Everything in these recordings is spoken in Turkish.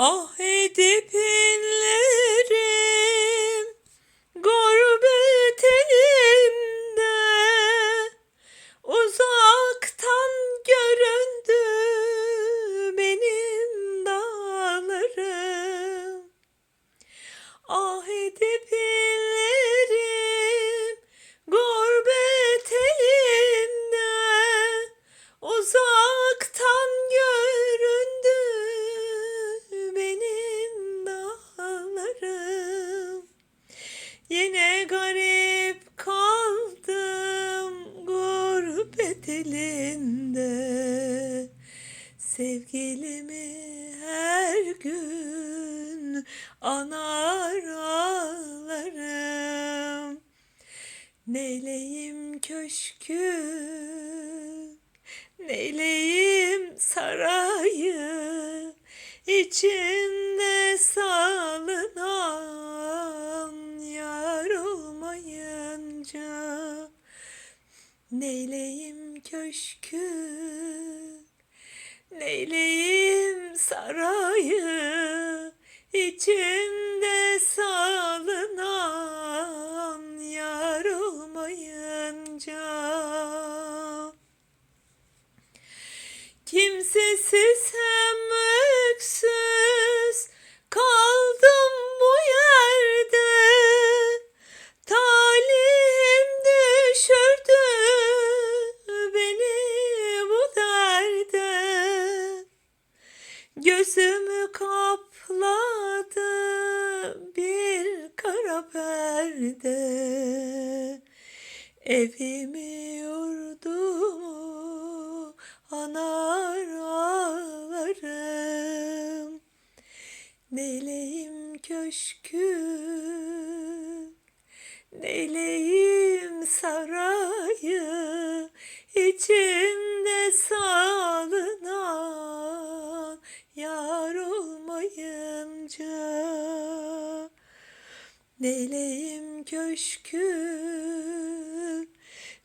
Ah edip inlerim gurbet elinde Sevgilimi her gün anar ağlarım Neyleyim köşkü, neyleyim sarayı, içinde salınan yar olmayınca. Neyleyim köşkü, neyleyim sarayı, içinde Gözümü kapladı bir kara perde. Evimi yurdumu anar ağlarım. Neyleyim köşkü, neyleyim sarayı, içinde salınan olmayınca. Neyleyim köşkü,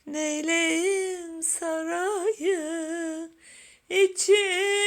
neyleyim sarayı, içimde